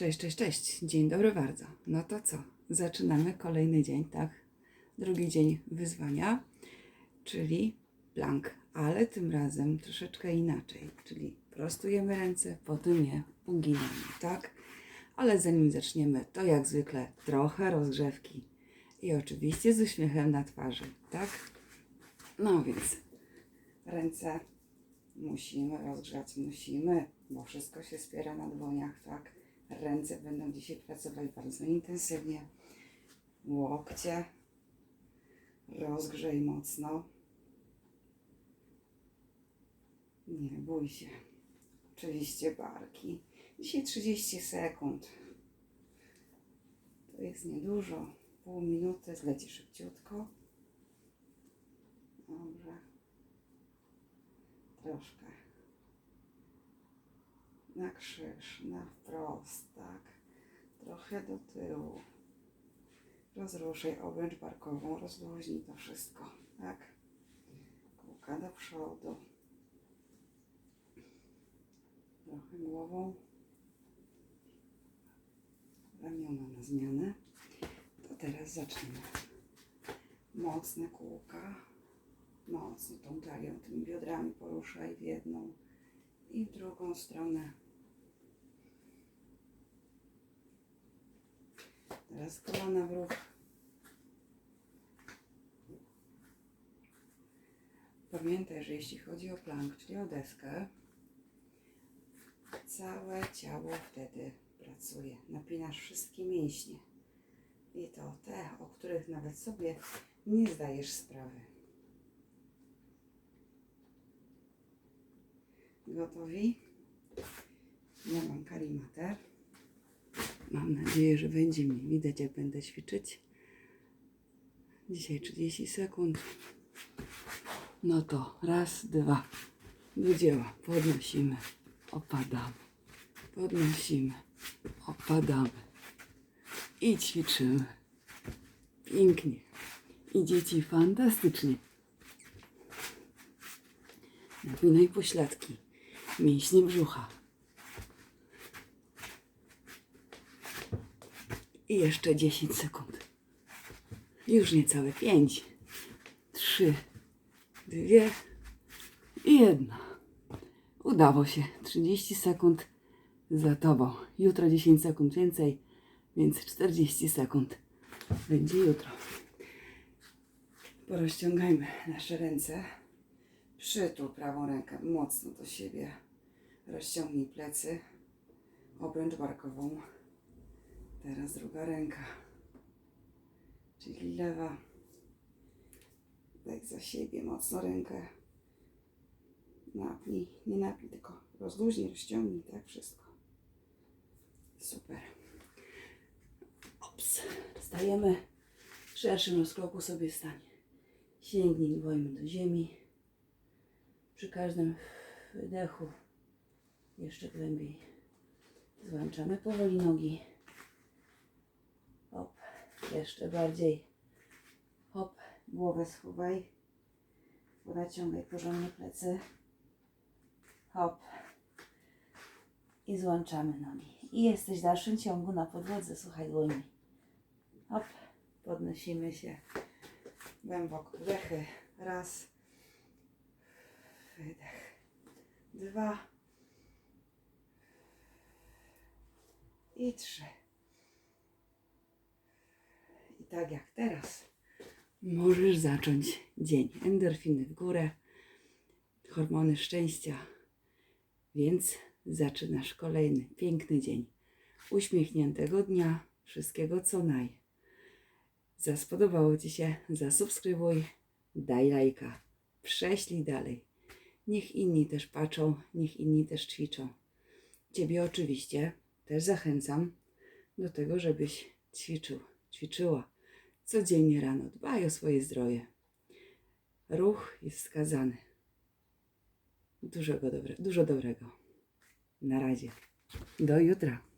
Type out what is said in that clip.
Cześć, cześć, cześć. Dzień dobry bardzo. No to co? Zaczynamy kolejny dzień, tak? Drugi dzień wyzwania, czyli plank, ale tym razem troszeczkę inaczej. Czyli prostujemy ręce, potem je uginamy, tak? Ale zanim zaczniemy, to jak zwykle trochę rozgrzewki i oczywiście z uśmiechem na twarzy, tak? No więc ręce musimy rozgrzać, musimy, bo wszystko się spiera na dłoniach, tak? Ręce będą dzisiaj pracować bardzo intensywnie. Łokcie rozgrzej mocno. Nie bój się. Oczywiście barki. Dzisiaj 30 sekund. To jest niedużo. Pół minuty zleci szybciutko. Dobrze. Troszkę. Na krzyż, na wprost, tak. Trochę do tyłu. Rozruszaj obręcz barkową, rozluźnij to wszystko, tak. Kółka do przodu. Trochę głową. Ramiona na zmianę. To teraz zaczniemy. Mocne kółka. Mocno tą talią, tymi biodrami poruszaj w jedną i w drugą stronę. Teraz kolana w ruch. Pamiętaj, że jeśli chodzi o plank, czyli o deskę, całe ciało wtedy pracuje. Napinasz wszystkie mięśnie. I to te, o których nawet sobie nie zdajesz sprawy. Gotowi? Ja mam karimatę. Mam nadzieję, że będzie mnie widać, jak będę ćwiczyć. Dzisiaj 30 sekund. No to raz, dwa. Do dzieła. Podnosimy, opadamy. Podnosimy, opadamy. I ćwiczymy. Pięknie. Idzie ci fantastycznie. Napinaj pośladki, mięśnie brzucha. I jeszcze 10 sekund. Już niecałe 5, 3, 2 i 1. Udało się. 30 sekund za tobą. Jutro 10 sekund więcej, więc 40 sekund będzie jutro. Porozciągajmy nasze ręce. Przytul prawą rękę mocno do siebie. Rozciągnij plecy, obręcz barkową. Teraz druga ręka, czyli lewa. Daj za siebie mocno rękę. Napnij, nie napnij, tylko rozluźnij, rozciągnij, tak wszystko. Super. Ops. Stajemy w szerszym rozkroku sobie stań. Sięgnij dłońmi do ziemi. Przy każdym wydechu jeszcze głębiej złączamy powoli nogi. Jeszcze bardziej. Hop, głowę schowaj. Naciągaj porządnie plecy. Hop. I złączamy nogi. I jesteś w dalszym ciągu na podłodze. Słuchaj dłońmi. Hop, podnosimy się. Głęboko wdechy. Raz. Wydech. Dwa. I trzy. Tak jak teraz możesz zacząć dzień. Endorfiny w górę, hormony szczęścia. Więc zaczynasz kolejny piękny dzień. Uśmiechniętego dnia, wszystkiego co naj. Za spodobało Ci się, zasubskrybuj, daj lajka, prześlij dalej. Niech inni też patrzą, niech inni też ćwiczą. Ciebie oczywiście też zachęcam do tego, żebyś ćwiczył, ćwiczyła codziennie rano. Dbaj o swoje zdrowie. Ruch jest wskazany. Dużego dobre, dużo dobrego. Na razie. Do jutra.